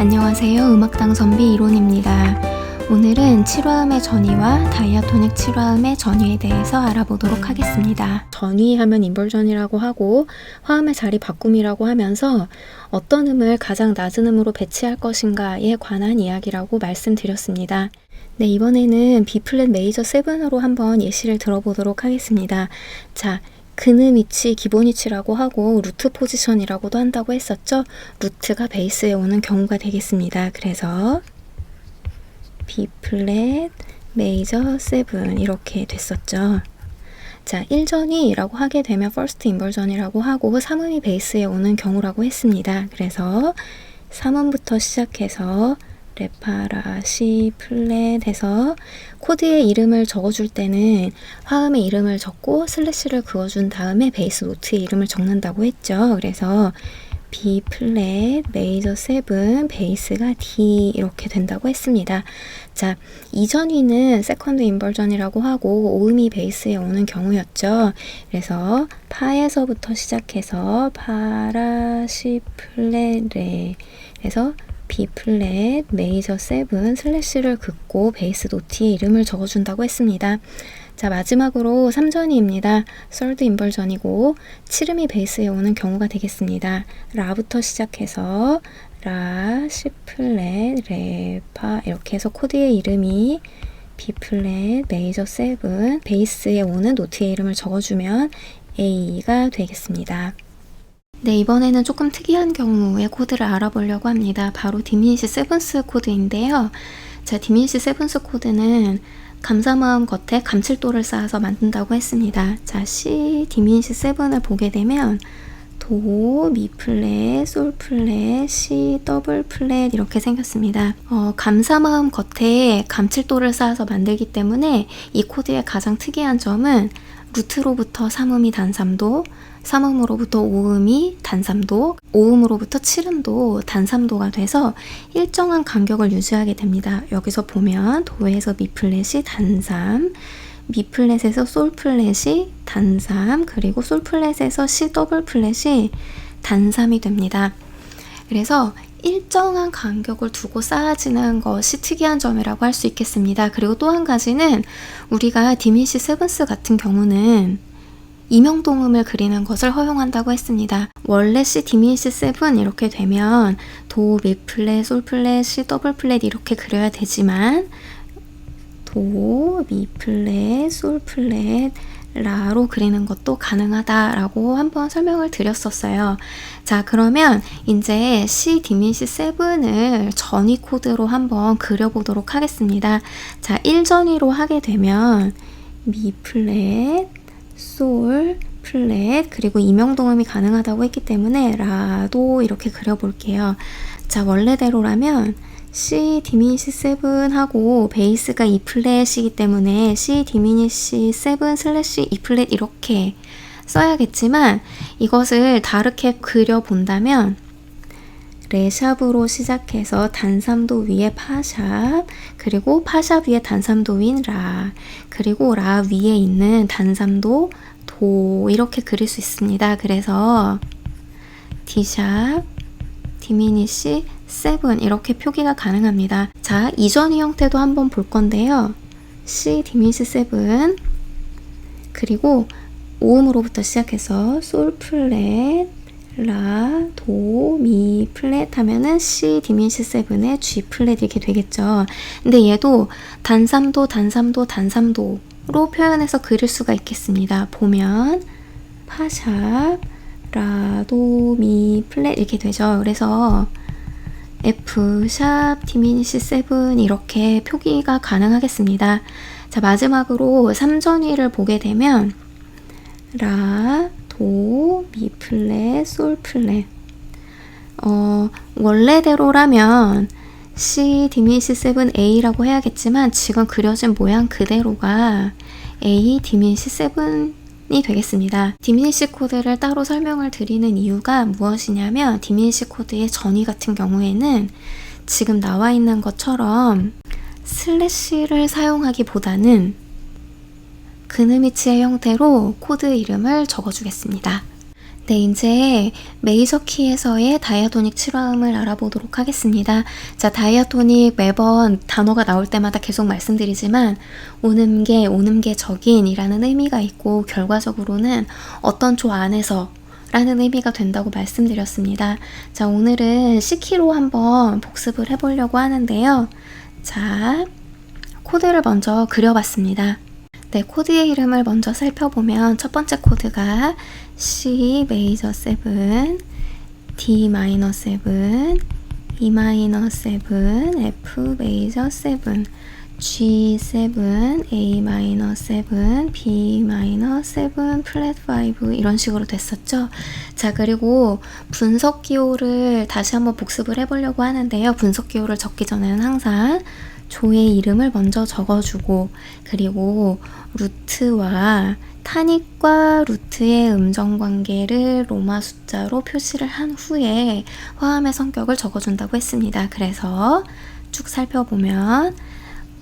안녕하세요. 음악당 선비 이론입니다. 오늘은 7화음의 전위와 다이아토닉 7화음의 전위에 대해서 알아보도록 하겠습니다. 전위하면 인벌전이라고 하고 화음의 자리 바꿈이라고 하면서 어떤 음을 가장 낮은 음으로 배치할 것인가에 관한 이야기라고 말씀드렸습니다. 네, 이번에는 B 플랫 메이저 7으로 한번 예시를 들어보도록 하겠습니다. 자, 근음 위치, 기본 위치라고 하고 루트 포지션이라고도 한다고 했었죠. 루트가 베이스에 오는 경우가 되겠습니다. 그래서 B 플랫 메이저 7 이렇게 됐었죠. 자, 1전이라고 하게 되면 first inversion이라고 하고 3음이 베이스에 오는 경우라고 했습니다. 그래서 3음부터 시작해서 레파라 시 플랫 해서 코드의 이름을 적어줄 때는 화음의 이름을 적고 슬래시를 그어준 다음에 베이스 노트의 이름을 적는다고 했죠. 그래서 B 플랫 메이저 7 베이스가 D 이렇게 된다고 했습니다. 자, 이전 위는 세컨드 인버전이라고 하고 오음이 베이스에 오는 경우였죠. 그래서 파에서부터 시작해서 파라 시 플랫 레 그래서 B 플랫 메이저 7 슬래시를 긋고 베이스 노트의 이름을 적어준다고 했습니다. 자 마지막으로 3전이입니다. 썰드 인벌전이고 7음이 베이스에 오는 경우가 되겠습니다. 라부터 시작해서 라, C 플랫, 레, 파 이렇게 해서 코드의 이름이 B 플랫, 메이저 7 베이스에 오는 노트의 이름을 적어주면 A가 되겠습니다. 네, 이번에는 조금 특이한 경우의 코드를 알아보려고 합니다. 바로 디미니시 세븐스 코드인데요. 자, 디미니시 세븐스 코드는 감사마음 겉에 감칠도를 쌓아서 만든다고 했습니다. 자, C 디미니시 세븐을 보게 되면 도, 미 플랫, 솔 플랫, C 더블 플랫 이렇게 생겼습니다. 어, 감사마음 겉에 감칠도를 쌓아서 만들기 때문에 이 코드의 가장 특이한 점은 루트로부터 3음이 단삼도, 3음으로부터 5음이 단삼도, 5음으로부터 7음도 단삼도가 돼서 일정한 간격을 유지하게 됩니다. 여기서 보면 도에서 미 플랫이 단삼, 미 플랫에서 솔 플랫이 단삼, 그리고 솔 플랫에서 시 더블 플랫이 단삼이 됩니다. 그래서 일정한 간격을 두고 쌓아지는 것이 특이한 점이라고 할 수 있겠습니다. 그리고 또 한 가지는 우리가 디미시 세븐스 같은 경우는 이명동음을 그리는 것을 허용한다고 했습니다. 원래 C 디미시 세븐 이렇게 되면 도, 미 플랫, 솔 플랫, 시 더블 플랫 이렇게 그려야 되지만 도, 미 플랫, 솔 플랫, 라로 그리는 것도 가능하다라고 한번 설명을 드렸었어요. 자, 그러면 이제 C 디미시 7을 전위 코드로 한번 그려보도록 하겠습니다. 자, 1전위로 하게 되면 미 플랫, 솔, 플랫, 그리고 이명동음이 가능하다고 했기 때문에 라도 이렇게 그려볼게요. 자, 원래대로라면 C 디미니시 7 하고 베이스가 E 플랫이기 때문에 C 디미니시 7 슬래시 E 플랫 이렇게 써야겠지만 이것을 다르게 그려본다면 레샵으로 시작해서 단삼도 위에 파샵 그리고 파샵 위에 단삼도 윈라 그리고 라 위에 있는 단삼도 도 이렇게 그릴 수 있습니다. 그래서 D샵 디미니시 7 이렇게 표기가 가능합니다. 자, 이전의 형태도 한번 볼 건데요. C 디미니시 7 그리고 오음으로부터 시작해서 솔 플랫 라, 도, 미 플랫 하면은 C 디미니시 7의 G 플랫 이렇게 되겠죠. 근데 얘도 단삼도, 단삼도, 단삼도로 표현해서 그릴 수가 있겠습니다. 보면 파샵, 라, 도, 미 플랫 이렇게 되죠. 그래서 F 샵 디미니시 7 이렇게 표기가 가능하겠습니다. 자, 마지막으로 3전위를 보게 되면 라, 도, 미 플랫, 솔 플랫. 어, 원래대로라면 C 디미니시 7 A라고 해야겠지만 지금 그려진 모양 그대로가 A 디미니시 7이 되겠습니다. 디미니시 코드를 따로 설명을 드리는 이유가 무엇이냐면 디미니시 코드의 전위 같은 경우에는 지금 나와 있는 것처럼 슬래시를 사용하기보다는 그느미치의 형태로 코드 이름을 적어주겠습니다. 네, 이제 메이저 키에서의 다이아토닉 7화음을 알아보도록 하겠습니다. 자, 다이아토닉 매번 단어가 나올 때마다 계속 말씀드리지만 오음계, 오음계 적인이라는 의미가 있고 결과적으로는 어떤 조 안에서 라는 의미가 된다고 말씀드렸습니다. 자, 오늘은 C키로 한번 복습을 해보려고 하는데요. 자, 코드를 먼저 그려봤습니다. 네, 코드의 이름을 먼저 살펴보면 첫 번째 코드가 C 메이저 7, D 마이너 7, E 마이너 7, F 메이저 7, G7, A 마이너 7, B 마이너 7, 플랫 5 이런 식으로 됐었죠. 자, 그리고 분석 기호를 다시 한번 복습을 해보려고 하는데요. 분석 기호를 적기 전에는 항상 조의 이름을 먼저 적어주고 그리고 루트와 타닉과 루트의 음정 관계를 로마 숫자로 표시를 한 후에 화음의 성격을 적어준다고 했습니다. 그래서 쭉 살펴보면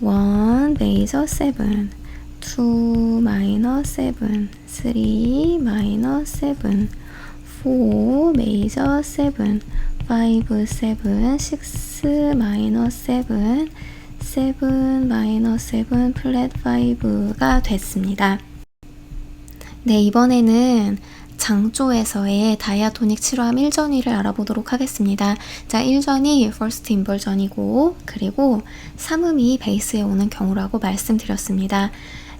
1 메이저 7 2 마이너 7 3 마이너 7 4 메이저 7 5 7 6 마이너 7 7 마이너 7 플랫 5가 됐습니다. 네, 이번에는 장조에서의 다이아토닉 7화음 1전위를 알아보도록 하겠습니다. 자, 1전이 first inversion이고 그리고 3음이 베이스에 오는 경우라고 말씀드렸습니다.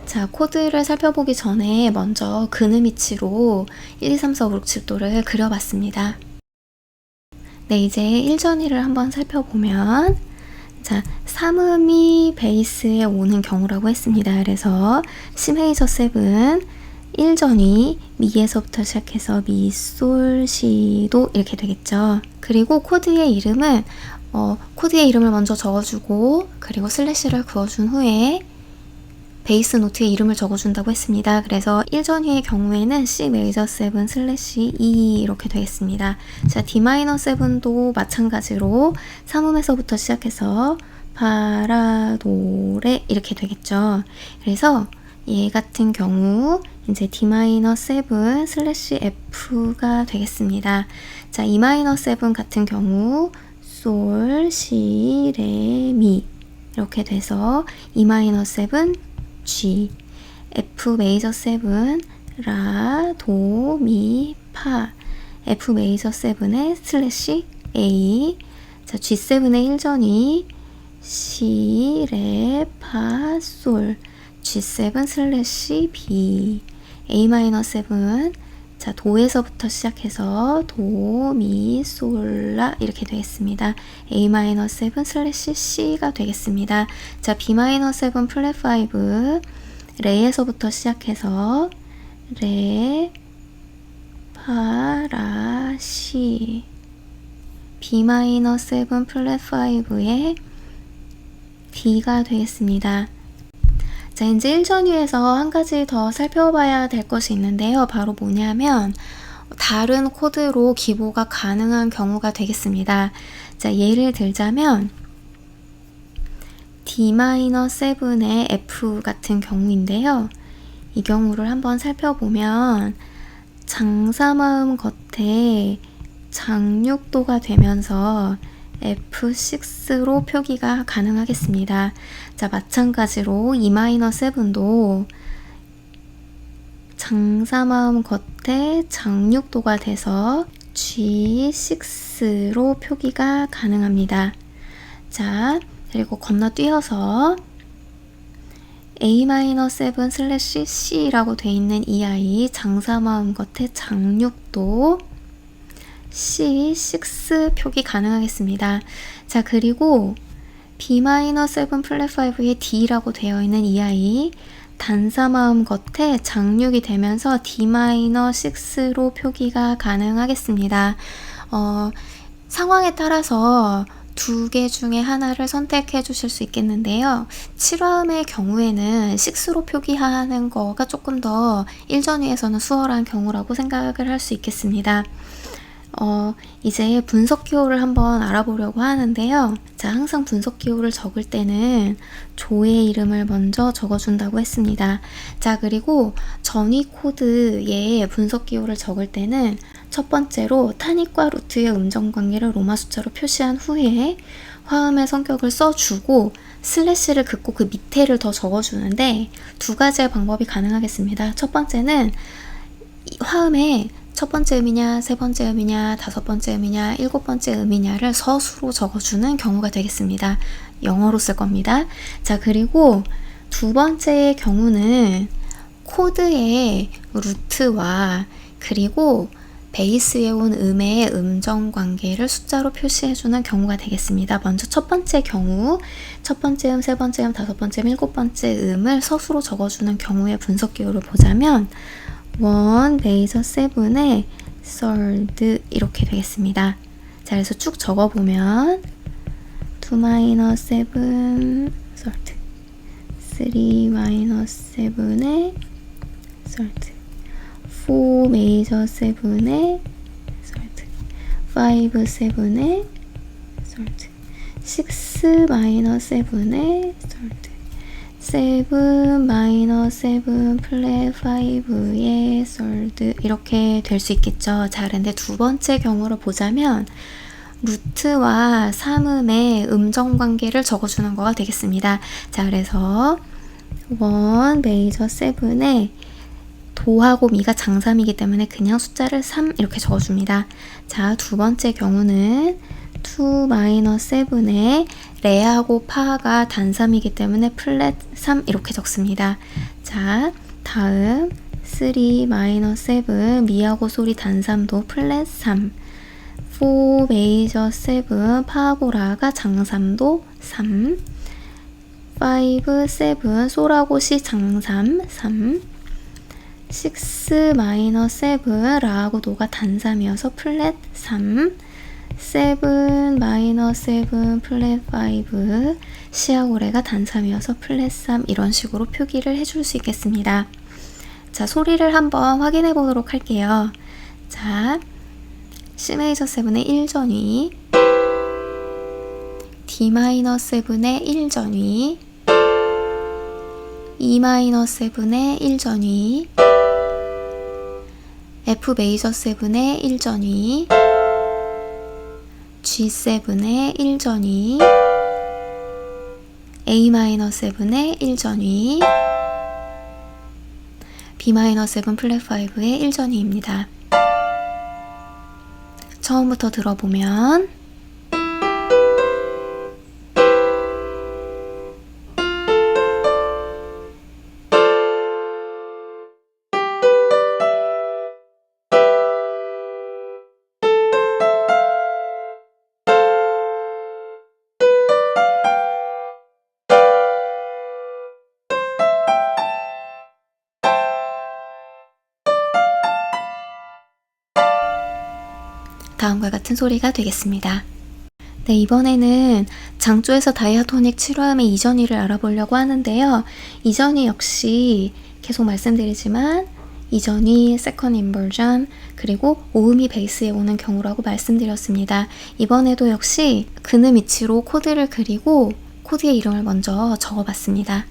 자, 코드를 살펴보기 전에 먼저 근음 위치로 1, 2, 3, 4, 5, 6, 7도를 그려봤습니다. 네, 이제 1전위를 한번 살펴보면 자, 3음이 베이스에 오는 경우라고 했습니다. 그래서 C 메이저 7 1전이 미에서부터 시작해서 미, 솔, 시 도 이렇게 되겠죠. 그리고 코드의 이름은 어, 코드의 이름을 먼저 적어주고 그리고 슬래시를 그어준 후에 베이스 노트에 이름을 적어준다고 했습니다. 그래서 1전위의 경우에는 C 메이저 7 슬래시 E 이렇게 되겠습니다. 자, D 마이너 7도 마찬가지로 3음에서부터 시작해서 파라도레 이렇게 되겠죠. 그래서 얘 같은 경우 이제 D 마이너 7 슬래시 F가 되겠습니다. 자, E 마이너 7 같은 경우 솔, 시, 레, 미 이렇게 돼서 E 마이너 7 G F 메이저 7 라, 도, 미, 파 F 메이저 7의 슬래시 A 자, G7의 1전이 시, 레, 파, 솔 G7 슬래시 B A-7 자 도에서부터 시작해서 도, 미, 솔, 라 이렇게 되겠습니다. A-7 슬래시 C가 되겠습니다. 자 B-7 플랫 5 레에서부터 시작해서 레, 파, 라, 시 B-7 플랫 5의 D가 되겠습니다. 자, 이제 1전위에서 한 가지 더 살펴봐야 될 것이 있는데요. 바로 뭐냐면, 다른 코드로 기보가 가능한 경우가 되겠습니다. 자, 예를 들자면, D-7의 F 같은 경우인데요. 이 경우를 한번 살펴보면, 장사마음 겉에 장육도가 되면서 F6로 표기가 가능하겠습니다. 자, 마찬가지로 E-7도 장사마음 겉에 장육도가 돼서 G6로 표기가 가능합니다. 자, 그리고 건너뛰어서 A-7 슬래시 C라고 되어 있는 이 아이 장사마음 겉에 장육도 C6 표기 가능하겠습니다. 자, 그리고 B-7 플랫 5에 D라고 되어 있는 이 아이 단사마음 겉에 장육이 되면서 D-6로 표기가 가능하겠습니다. 어, 상황에 따라서 두 개 중에 하나를 선택해 주실 수 있겠는데요. 7화음의 경우에는 6로 표기하는 거가 조금 더 일전위에서는 수월한 경우라고 생각을 할 수 있겠습니다. 어, 이제 분석 기호를 한번 알아보려고 하는데요. 자, 항상 분석 기호를 적을 때는 조의 이름을 먼저 적어준다고 했습니다. 자, 그리고 전위 코드에 분석 기호를 적을 때는 첫 번째로 타닉과 루트의 음정 관계를 로마 숫자로 표시한 후에 화음의 성격을 써주고 슬래시를 긋고 그 밑에를 더 적어주는데 두 가지의 방법이 가능하겠습니다. 첫 번째는 이 화음의 첫 번째 음이냐, 세 번째 음이냐, 다섯 번째 음이냐, 일곱 번째 음이냐를 서수로 적어주는 경우가 되겠습니다. 영어로 쓸 겁니다. 자, 그리고 두 번째의 경우는 코드의 루트와 그리고 베이스에 온 음의 음정 관계를 숫자로 표시해주는 경우가 되겠습니다. 먼저 첫 번째 경우, 첫 번째 음, 세 번째 음, 다섯 번째 음, 일곱 번째 음을 서수로 적어주는 경우의 분석 기호를 보자면 원 메이저 세븐의 third 이렇게 되겠습니다. 자, 그래서 쭉 적어보면 2 마이너 세븐 third 3 마이너 세븐의 third 4 메이저 세븐의 third 5 세븐의 third 6 마이너 세븐의 third 세븐 마이너 세븐 플랫 파이브의 솔드 이렇게 될 수 있겠죠. 자, 그런데 두 번째 경우를 보자면 루트와 삼음의 음정 관계를 적어주는 거가 되겠습니다. 자, 그래서 원 메이저 세븐에 도하고 미가 장삼이기 때문에 그냥 숫자를 3 이렇게 적어줍니다. 자, 두 번째 경우는 2 마이너 7에 레하고 파가 단삼이기 때문에 플랫 3 이렇게 적습니다. 자, 다음 3 마이너 7 미하고 소리 단삼도 플랫 3 4 메이저 7 파하고 라가 장삼도 3 5 7 소라고 시 장삼 3 6 마이너 7 라하고 노가 단삼이어서 플랫 3 7 마이너 7 플랫 5 시아고래가 단삼이어서 플랫 3 이런 식으로 표기를 해줄 수 있겠습니다. 자 소리를 한번 확인해 보도록 할게요. 자 C 메이저 7의 1전위 D 마이너 7의 1전위 E 마이너 7의 1전위 F 메이저 7의 1전위 G7의 1전위 A-7의 1전위 B-7 플랫 5의 1전위입니다. 처음부터 들어보면 같은 소리가 되겠습니다. 네, 이번에는 장조에서 다이아토닉 7화음의 이전위를 알아보려고 하는데요. 이전위 역시 계속 말씀드리지만 이전위, 세컨 인버전, 그리고 오음이 베이스에 오는 경우라고 말씀드렸습니다. 이번에도 역시 그는 위치로 코드를 그리고 코드의 이름을 먼저 적어봤습니다.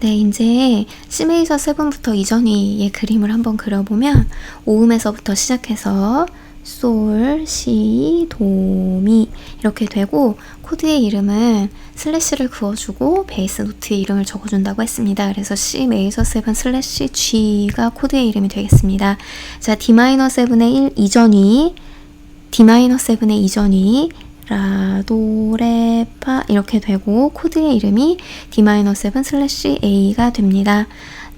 네, 이제 C 메이저 7부터 이전위의 그림을 한번 그려보면 오음에서부터 시작해서 솔, 시, 도, 미 이렇게 되고 코드의 이름은 슬래시를 그어주고 베이스 노트의 이름을 적어준다고 했습니다. 그래서 C 메이저 7 슬래시 G가 코드의 이름이 되겠습니다. 자, D 마이너 7의 1 이전이 D 마이너 7의 이전이 라, 도, 레, 파 이렇게 되고 코드의 이름이 D 마이너 7 슬래시 A가 됩니다.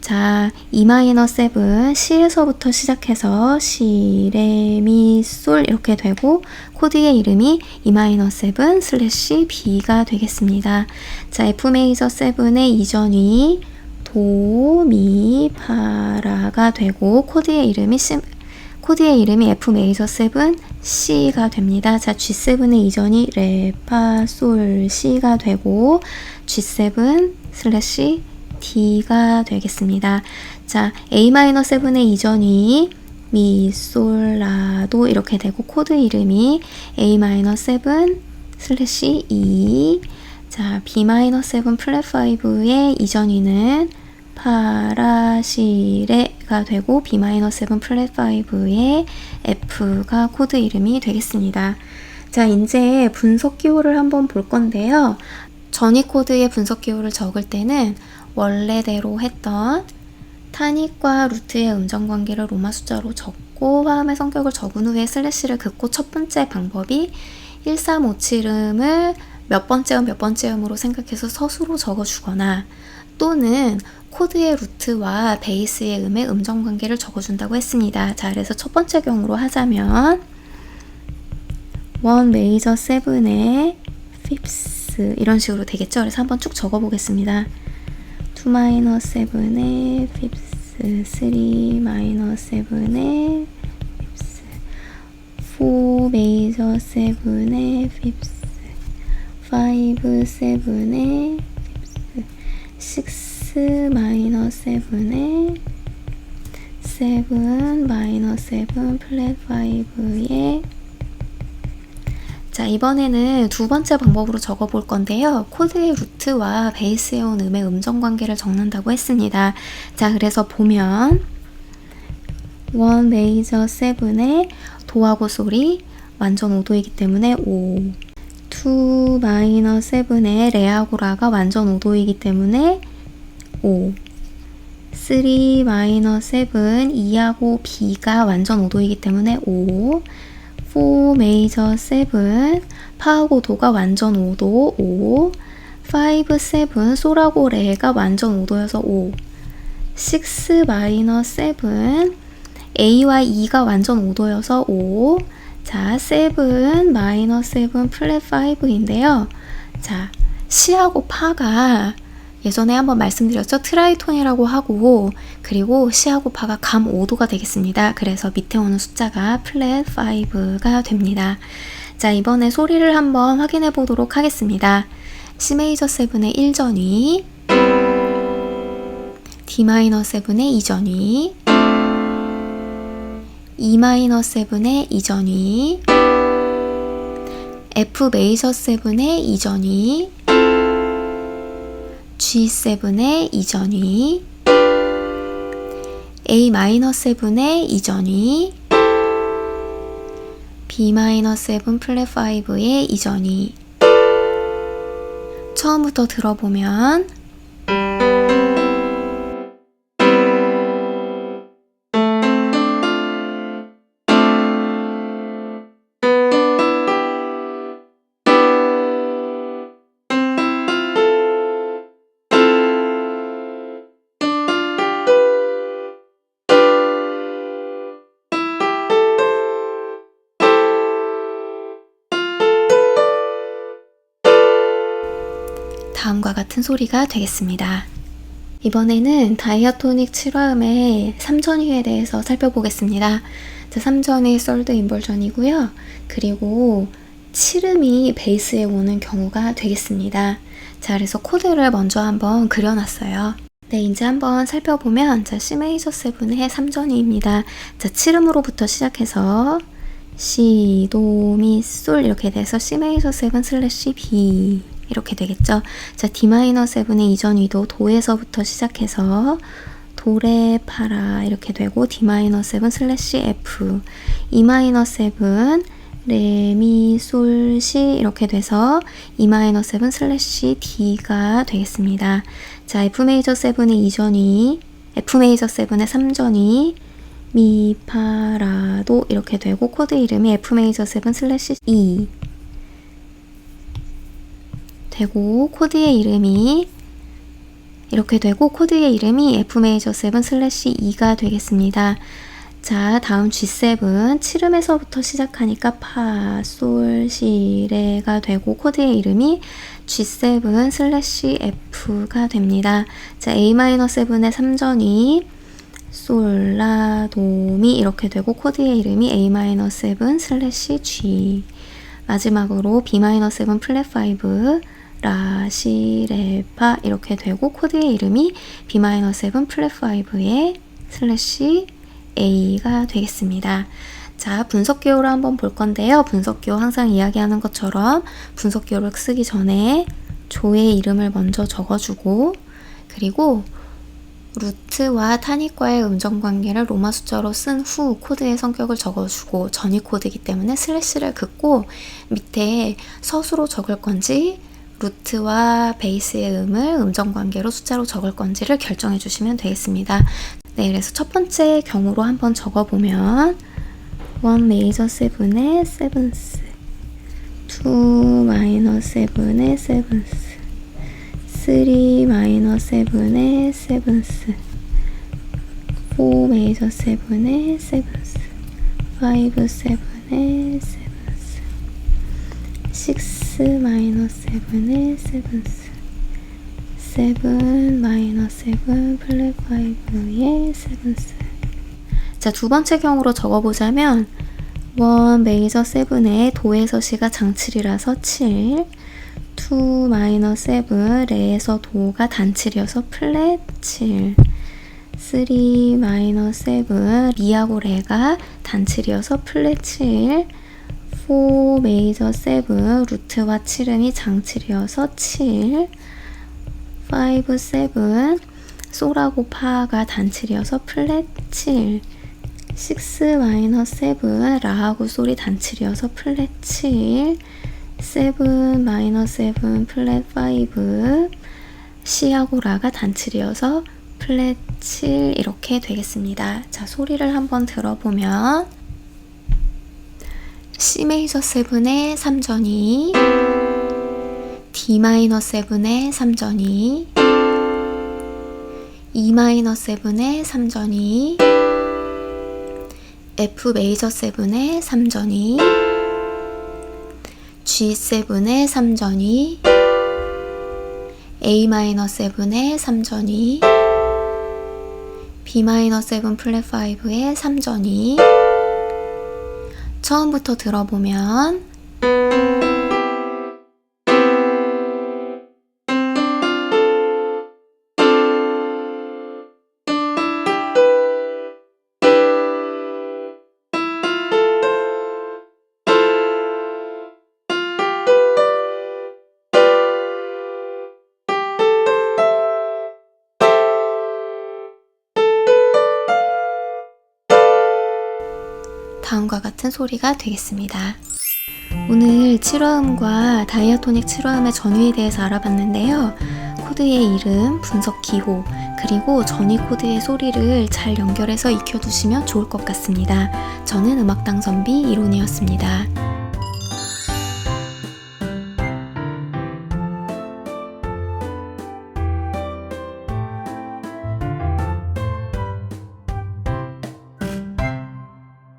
자, E 마이너 7 C에서부터 시작해서 C, 레, 미, 솔 이렇게 되고 코드의 이름이 E 마이너 7 슬래시 B가 되겠습니다. 자, F 메이저 7의 이전이 도, 미, 파 라가 되고 코드의 이름이 C, 코드의 이름이 F 메이저 7 C가 됩니다. 자, G7의 이전이 레, 파, 솔, C가 되고 G7 슬래시 D가 되겠습니다. 자, A-7의 이전이 미, 솔, 라도 이렇게 되고 코드 이름이 A-7 슬래시 E 자, B-7 플랫 5의 이전위는 파라시레가 되고 B-7 플랫 5의 F가 코드 이름이 되겠습니다. 자, 이제 분석 기호를 한번 볼 건데요. 전위 코드의 분석 기호를 적을 때는 원래대로 했던 타닉과 루트의 음정 관계를 로마 숫자로 적고 화음의 성격을 적은 후에 슬래시를 긋고 첫 번째 방법이 1357음을 몇 번째 음몇 번째 음으로 생각해서 서수로 적어주거나 또는 코드의 루트와 베이스의 음의 음정 관계를 적어준다고 했습니다. 자, 그래서 첫 번째 경우로 하자면 원 메이저 세븐의 핍스 이런 식으로 되겠죠? 그래서 한번 쭉 적어보겠습니다. 2 마이너 세븐의 핍스 3 마이너 세븐의 핍스 4 메이저 세븐의 핍스 5 세븐의 핍스 6 마이너 세븐의 7 마이너 세븐 플랫 5의 자, 이번에는 두 번째 방법으로 적어 볼 건데요. 코드의 루트와 베이스에 온 음의 음정 관계를 적는다고 했습니다. 자, 그래서 보면 원 메이저 세븐의 도하고 소리 완전 5도이기 때문에 5. 2 마이너 세븐의 레하고 라가 완전 5도이기 때문에 5. 3 마이너 세븐 E하고 B가 완전 5도이기 때문에 5. 4 메이저 7 파하고 도가 완전 5도 5 5 7 소라고 레가 완전 5도여서 5 6 마이너 7 A와 E가 완전 5도여서 5 자, 7 마이너 7 플랫 5인데요. 자, C하고 파가 예전에 한번 말씀드렸죠. 트라이톤이라고 하고 그리고 C하고 파가 감 5도가 되겠습니다. 그래서 밑에 오는 숫자가 플랫 5가 됩니다. 자 이번에 소리를 한번 확인해 보도록 하겠습니다. C 메이저 7의 1전위 D 마이너 7의 2전위 E 마이너 7의 2전위 F 메이저 7의 2전위 G7의 이전위 A-7의 이전위 B-7 플랫 5의 이전위. 처음부터 들어보면 다음과 같은 소리가 되겠습니다. 이번에는 다이아토닉 7화음의 3전위에 대해서 살펴보겠습니다. 자, 3전위 솔드 인벌전이고요. 그리고 7음이 베이스에 오는 경우가 되겠습니다. 자, 그래서 코드를 먼저 한번 그려놨어요. 네, 이제 한번 살펴보면 자, C 메이저 7의 3전위입니다. 자, 7음으로부터 시작해서 C, 도, 미, 솔 이렇게 돼서 C 메이저 7 슬래시 B 이렇게 되겠죠. 자, D-7의 이전 위도 도에서부터 시작해서 도레 파라 이렇게 되고 D-7 슬래시 F E-7 레미 솔 시 이렇게 돼서 E-7 슬래시 D가 되겠습니다. 자, F 메이저 7의 이전이 F 메이저 7의 3전이 미, 파, 라도 이렇게 되고 코드 이름이 F 메이저 7 슬래시 E 되고 코드의 이름이 이렇게 되고 코드의 이름이 F 메이저 7 슬래시 2가 되겠습니다. 자, 다음 G7 7음에서부터 시작하니까 파, 솔, 시, 레가 되고 코드의 이름이 G7 슬래시 F가 됩니다. 자, A-7의 3전이 솔, 라, 도, 미 이렇게 되고 코드의 이름이 A-7 슬래시 G 마지막으로 B-7 플랫 5 라, 시, 레, 파 이렇게 되고 코드의 이름이 B-7 플랫 5의 슬래시 A가 되겠습니다. 자, 분석 기호를 한번 볼 건데요. 분석 기호 항상 이야기하는 것처럼 분석 기호를 쓰기 전에 조의 이름을 먼저 적어주고 그리고 루트와 타닛과의 음정 관계를 로마 숫자로 쓴 후 코드의 성격을 적어주고 전위 코드이기 때문에 슬래시를 긋고 밑에 서수로 적을 건지 루트와 베이스의 음을 음정 관계로 숫자로 적을 건지를 결정해 주시면 되겠습니다. 네, 그래서 첫 번째 경우로 한번 적어보면 1 메이저 7의 세븐스 2 마이너 7의 세븐스 3 마이너 7의 세븐스 4 메이저 7의 세븐스 5 7의 세븐스 6 마이너 7의 세븐스 7 마이너 7 플랫 5의 세븐스 자, 두 번째 경우로 적어보자면 원 메이저 7의 도에서 시가 장칠이라서 7 2 마이너 7 레에서 도가 단칠이어서 플랫 7 3 마이너 7 리하고 레가 단칠이어서 플랫 7 4 메이저 7 루트와 7음이 장칠이어서 7 5 7 소라고 파가 단칠이어서 플랫 7 6 마이너 7 라하고 솔이 단칠이어서 플랫 7 7 마이너 7 플랫 5 C하고 라가 단칠이어서 플랫 7 이렇게 되겠습니다. 자 소리를 한번 들어보면 C 메이저 7의 3전이 D 마이너 7의 3전이 E 마이너 7의 3전이 F 메이저 7의 3전이 G7의 3전이 A 마이너 7의 3전이 B 마이너 7 플랫 5의 3전이 처음부터 들어보면 다음과 같은 소리가 되겠습니다. 오늘 7화음과 다이아토닉 7화음의 전위에 대해서 알아봤는데요. 코드의 이름, 분석 기호, 그리고 전위 코드의 소리를 잘 연결해서 익혀두시면 좋을 것 같습니다. 저는 음악당 선비 이론이었습니다.